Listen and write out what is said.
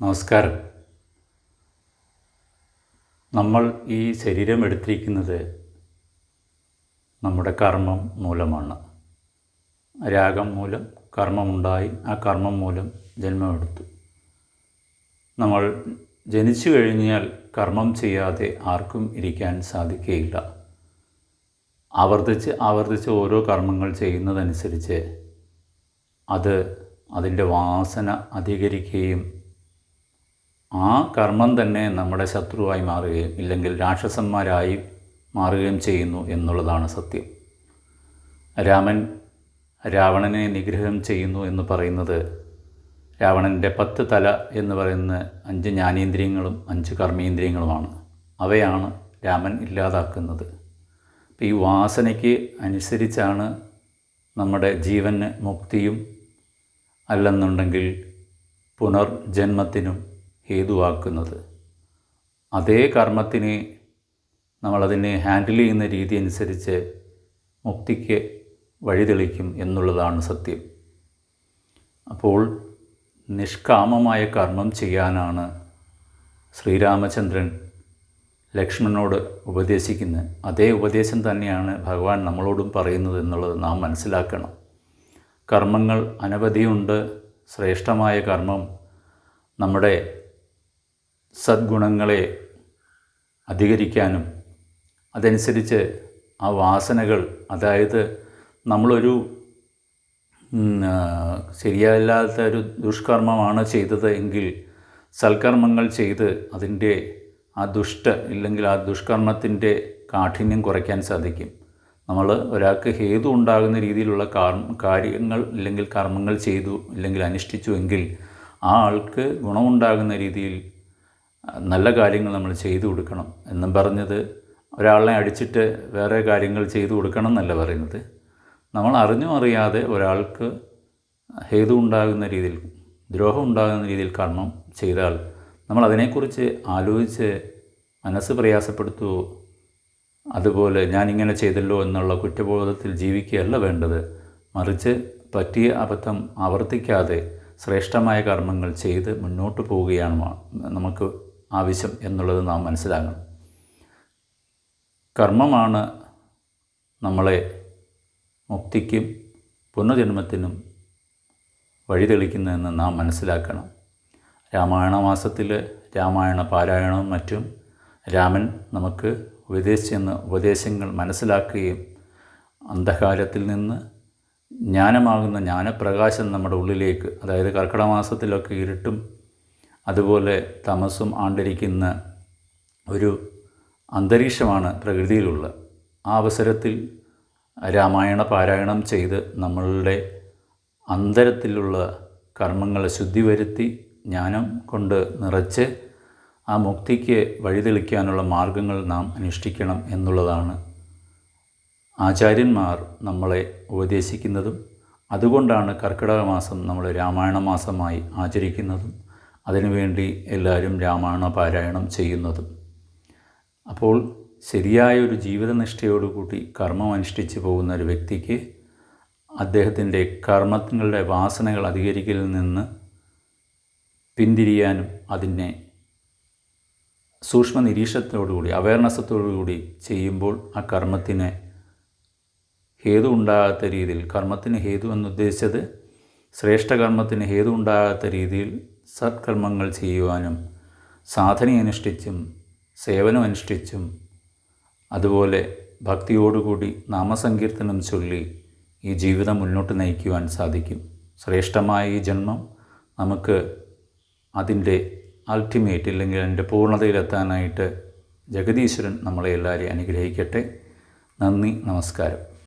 നമസ്കാരം. നമ്മൾ ഈ ശരീരം എടുത്തിരിക്കുന്നത് നമ്മുടെ കർമ്മം മൂലമാണ്. രാഗം മൂലം കർമ്മമുണ്ടായി ആ കർമ്മം മൂലം ജന്മമെടുത്തു. നമ്മൾ ജനിച്ചു കഴിഞ്ഞാൽ കർമ്മം ചെയ്യാതെ ആർക്കും ഇരിക്കാൻ സാധിക്കുകയില്ല. ആവർത്തിച്ച് ആവർത്തിച്ച് ഓരോ കർമ്മങ്ങൾ ചെയ്യുന്നതനുസരിച്ച് അത് അതിന്റെ വാസന അധികരിക്കുകയും ആ കർമ്മം തന്നെ നമ്മുടെ ശത്രുവായി മാറുകയും ഇല്ലെങ്കിൽ രാക്ഷസന്മാരായി മാറുകയും ചെയ്യുന്നു എന്നുള്ളതാണ് സത്യം. രാമൻ രാവണനെ നിഗ്രഹം ചെയ്യുന്നു എന്ന് പറയുന്നത് രാവണന്റെ പത്ത് തല എന്ന് പറയുന്ന അഞ്ച് ജ്ഞാനേന്ദ്രിയങ്ങളും അഞ്ച് കർമ്മേന്ദ്രിയങ്ങളുമാണ്. അവയാണ് രാമൻ ഇല്ലാതാക്കുന്നത്. അപ്പോൾ ഈ വാസനയ്ക്ക് അനുസരിച്ചാണ് നമ്മുടെ ജീവന് മുക്തിയും അല്ലെന്നുണ്ടെങ്കിൽ പുനർജന്മത്തിനും ഹേതുവാക്കുന്നത്. അതേ കർമ്മത്തിനെ നമ്മളതിനെ ഹാൻഡിൽ ചെയ്യുന്ന രീതി അനുസരിച്ച് മുക്തിക്ക് വഴിതെളിക്കും എന്നുള്ളതാണ് സത്യം. അപ്പോൾ നിഷ്കാമമായ കർമ്മം ചെയ്യാനാണ് ശ്രീരാമചന്ദ്രൻ ലക്ഷ്മണനോട് ഉപദേശിക്കുന്നത്. അതേ ഉപദേശം തന്നെയാണ് ഭഗവാൻ നമ്മളോടും പറയുന്നത് എന്നുള്ളത് നാം മനസ്സിലാക്കണം. കർമ്മങ്ങൾ അനവധിയുണ്ട്. ശ്രേഷ്ഠമായ കർമ്മം നമ്മുടെ സദ്ഗുണങ്ങളെ അധികരിക്കാനും അതനുസരിച്ച് ആ വാസനകൾ അതായത് നമ്മളൊരു ശരിയല്ലാത്ത ഒരു ദുഷ്കർമ്മമാണ് ചെയ്തത് എങ്കിൽ സൽക്കർമ്മങ്ങൾ ചെയ്ത് അതിന്റെ ആ ദുഷ്ട ഇല്ലെങ്കിൽ ആ ദുഷ്കർമ്മത്തിന്റെ കാഠിന്യം കുറയ്ക്കാൻ സാധിക്കും. നമ്മൾ ഒരാൾക്ക് ഹേതു ഉണ്ടാകുന്ന രീതിയിലുള്ള കാര്യങ്ങൾ ഇല്ലെങ്കിൽ കർമ്മങ്ങൾ ചെയ്തു ഇല്ലെങ്കിൽ അനുഷ്ഠിച്ചു എങ്കിൽ ആ ആൾക്ക് ഗുണമുണ്ടാകുന്ന രീതിയിൽ നല്ല കാര്യങ്ങൾ നമ്മൾ ചെയ്തു കൊടുക്കണം എന്നും പറഞ്ഞത് ഒരാളെ അടിച്ചിട്ട് വേറെ കാര്യങ്ങൾ ചെയ്തു കൊടുക്കണം എന്നല്ല പറയുന്നത്. നമ്മൾ അറിഞ്ഞോ അറിയാതെ ഒരാൾക്ക് ഹേതു ഉണ്ടാകുന്ന രീതിയിൽ ദ്രോഹം ഉണ്ടാകുന്ന രീതിയിൽ കർമ്മം ചെയ്താൽ നമ്മൾ അതിനെക്കുറിച്ച് ആലോചിച്ച് മനസ്സ് പ്രയാസപ്പെടുത്തുമോ അതുപോലെ ഞാനിങ്ങനെ ചെയ്തല്ലോ എന്നുള്ള കുറ്റബോധത്തിൽ ജീവിക്കുകയല്ല വേണ്ടത്. മറിച്ച് പറ്റിയ അബദ്ധം ആവർത്തിക്കാതെ ശ്രേഷ്ഠമായ കർമ്മങ്ങൾ ചെയ്ത് മുന്നോട്ട് പോവുകയാണ് നമുക്ക് ആവശ്യം എന്നുള്ളത് നാം മനസ്സിലാക്കണം കർമ്മമാണ് നമ്മളെ മുക്തിക്കും പുനർജന്മത്തിനും വഴിതെളിക്കുന്നതെന്ന് നാം മനസ്സിലാക്കണം. രാമായണ മാസത്തിൽ രാമായണ പാരായണവും മറ്റും രാമൻ നമുക്ക് ഉപദേശിച്ചെന്ന് ഉപദേശങ്ങൾ മനസ്സിലാക്കുകയും അന്ധകാരത്തിൽ നിന്ന് ജ്ഞാനമാകുന്ന ജ്ഞാനപ്രകാശം നമ്മുടെ ഉള്ളിലേക്ക് അതായത് കർക്കിടക മാസത്തിലൊക്കെ ഇരുട്ടും അതുപോലെ തമസും ആണ്ടിരിക്കുന്ന ഒരു അന്തരീക്ഷമാണ് പ്രകൃതിയിലുള്ള. ആ അവസരത്തിൽ രാമായണ പാരായണം ചെയ്ത് നമ്മളുടെ അന്തരത്തിലുള്ള കർമ്മങ്ങളെ ശുദ്ധി വരുത്തി ജ്ഞാനം കൊണ്ട് നിറച്ച് ആ മുക്തിക്ക് വഴിതെളിക്കാനുള്ള മാർഗങ്ങൾ നാം അനുഷ്ഠിക്കണം എന്നുള്ളതാണ്. ആചാര്യന്മാർ നമ്മളെ ഉപദേശിക്കുന്നതും അതുകൊണ്ടാണ് കർക്കിടക മാസം നമ്മൾ രാമായണ മാസമായി ആചരിക്കുന്നതും. അതിനുവേണ്ടി എല്ലാവരും രാമായണ പാരായണം ചെയ്യുന്നത്. അപ്പോൾ ശരിയായ ഒരു ജീവിതനിഷ്ഠയോടുകൂടി കർമ്മം അനുഷ്ഠിച്ചു പോകുന്ന ഒരു വ്യക്തിക്ക് അദ്ദേഹത്തിന്റെ കർമ്മങ്ങളുടെ വാസനകൾ അധികരിക്കലിൽ നിന്ന് പിന്തിരിയാനും അതിനെ സൂക്ഷ്മ നിരീക്ഷണത്തോടുകൂടി അവയർനെസ്സത്തോടുകൂടി ചെയ്യുമ്പോൾ ആ കർമ്മത്തിന് ഹേതു ഉണ്ടാകാത്ത രീതിയിൽ കർമ്മത്തിന് ഹേതു എന്നുദ്ദേശിച്ചത് ശ്രേഷ്ഠകർമ്മത്തിന് ഹേതു ഉണ്ടാകാത്ത രീതിയിൽ സത്കർമ്മങ്ങൾ ചെയ്യുവാനും സാധന അനുഷ്ഠിച്ചും സേവനം അനുഷ്ഠിച്ചും അതുപോലെ ഭക്തിയോടുകൂടി നാമസങ്കീർത്തനം ചൊല്ലി ഈ ജീവിതം മുന്നോട്ട് നയിക്കുവാൻ സാധിക്കും. ശ്രേഷ്ഠമായ ഈ ജന്മം നമുക്ക് അതിന്റെ അൾട്ടിമേറ്റ് ഇല്ലെങ്കിൽ അതിന്റെ പൂർണതയിലെത്താനായിട്ട് ജഗദീശ്വരൻ നമ്മളെ എല്ലാവരെയും അനുഗ്രഹിക്കട്ടെ. നന്ദി നമസ്കാരം.